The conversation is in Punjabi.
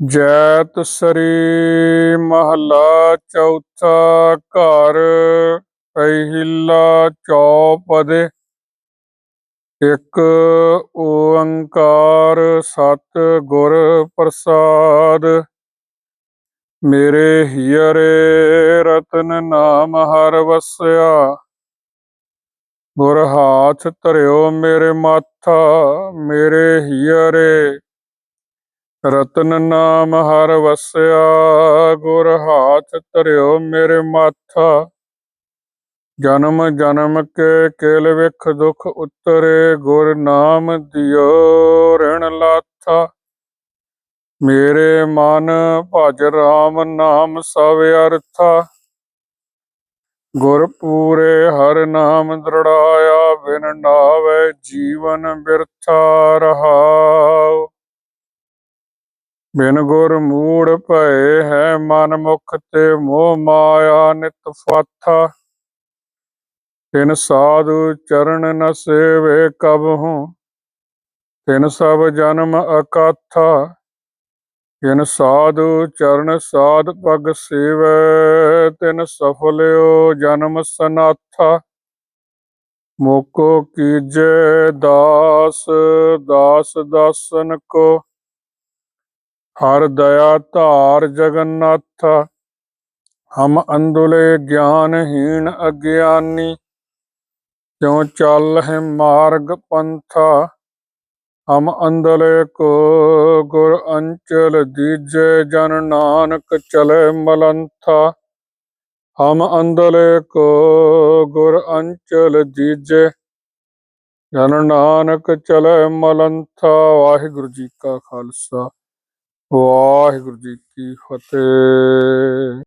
ਜੈਤ ਸਰੀ ਮਹਲਾ ਚੌਥਾ ਘਰ, ਪਹਿਲਾ ਚੌਪਦੇ। ਇੱਕ ਓੰਕਾਰ ਸਤ ਗੁਰ ਪ੍ਰਸਾਦ। ਮੇਰੇ ਹੀਰੇ ਰਤਨ ਨਾਮ ਹਰ ਵਸਿਆ। ਗੁਰ ਹਾਥ ਧਰਿਓ ਮੇਰੇ ਮਾਥਾ, ਮੇਰੇ ਹੀਰੇ ਰਤਨ ਨਾਮ ਹਰ ਵਸਿਆ, ਗੁਰ ਹਾਥ ਧਰਿਓ ਮੇਰੇ ਮਾਥਾ। ਜਨਮ ਜਨਮ ਕੇ ਕੇਲ ਵਿਖ ਦੁਖ ਉਤਰੇ, ਗੁਰ ਨਾਮ ਦਿਓ ਰਣ ਲਾਥਾ। ਮੇਰੇ ਮਨ ਭਜ ਰਾਮ ਨਾਮ ਸਭ ਅਰਥਾ। ਗੁਰ ਪੂਰੇ ਹਰ ਨਾਮ ਦ੍ਰਿੜਾਇਆ, ਬਿਨ ਨਾਵੇ ਜੀਵਨ ਬਿਰਥਾ ਰਹਾਉ ਬਿਨ ਗੁਰ ਮੂੜ ਭਏ ਹੈ ਮਨ ਮੁਖ ਤੇ ਮੋਹ ਮਾਇਆ ਨਿਤ ਫਾਥਾ। ਤਿਨ ਸਾਧੂ ਚਰਨ ਨ ਸੇਵੇ ਕਬਹੂ ਤਿਨ ਸਭ ਜਨਮ ਅਕਾਥਾ। ਤਿਨ ਸਾਧੂ ਚਰਨ ਸਾਧ ਪਗ ਸੇਵੈ, ਤਿਨ ਸਫਲਿਓ ਜਨਮ ਸਨਾਥਾ। ਮੋਕੋ ਕੀਜੈ ਦਾਸ ਦਾਸ ਦਾਸਨ ਕੋ ਹਰ ਦਇਆ ਧਾਰ ਜਗਨਨਾਥ, ਹਮ ਅੰਦੁਲੇ ਗਿਆਨਹੀਣ ਅਗਿਆਨੀ ਕਿਉ ਚੱਲ ਹੈ ਮਾਰਗ ਪੰਥਾ, ਹਮ ਅੰਦਲੇ ਕੋ ਗੁਰ ਅੰਚਲ ਦੀਜੇ ਜਨ ਨਾਨਕ ਚਲੇ ਮਲੰਥਾ, ਹਮ ਅੰਦਲੇ ਕੋ ਗੁਰ ਅੰਚਲ ਦੀਜੇ ਜਨ ਨਾਨਕ ਚਲੇ ਮਲੰਥਾ। ਵਾਹਿਗੁਰੂ ਜੀ ਕਾ ਖਾਲਸਾ। ਵਾਹਿਗੁਰੂ ਜੀ ਕੀ ਫਤਿਹ।